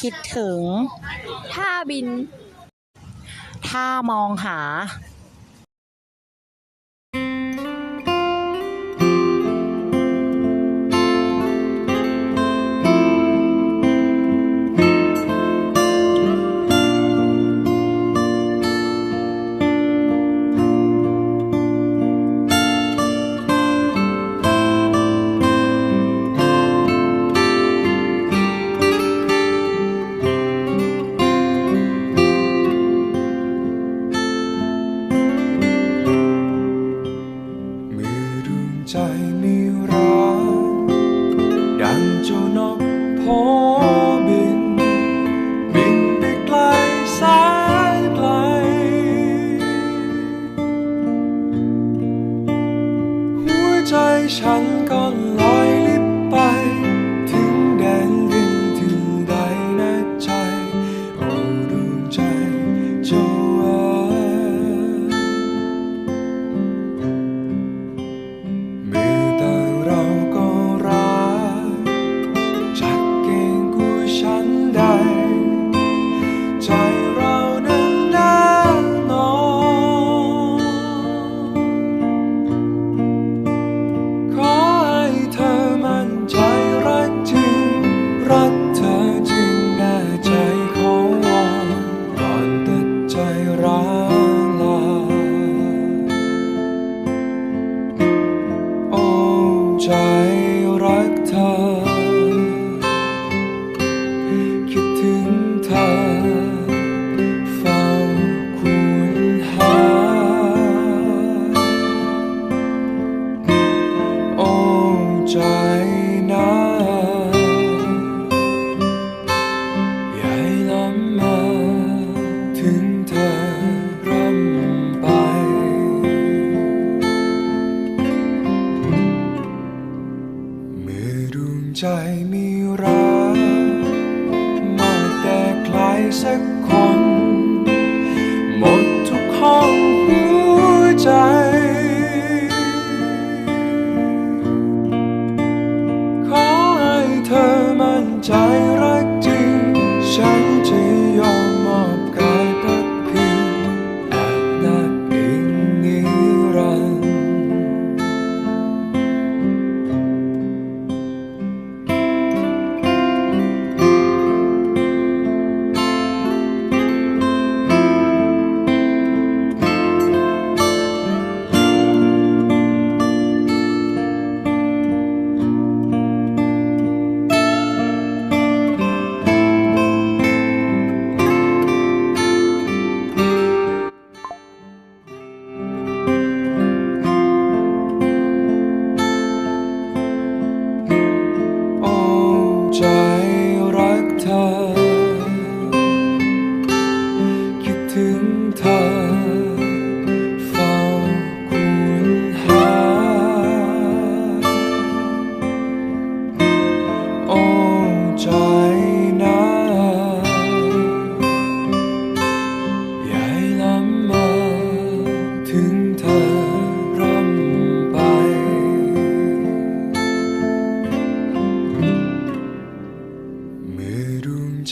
คิดถึง ถ้าบิน ถ้ามองหา ใจมีรันดังเจ้านกพ sky ใจมีรักมากแต่ใครสักคน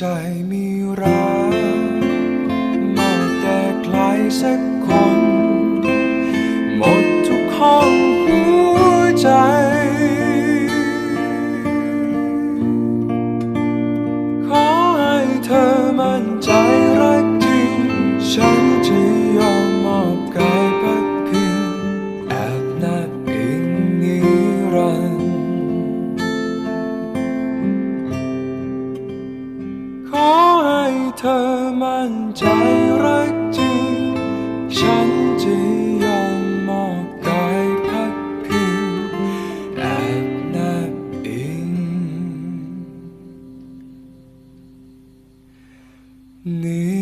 ใจมีรักมาแต่ใครสักคน ใจรักจริง ฉันจะยอมมอบกายพักพิงแอบแนบอิงนี้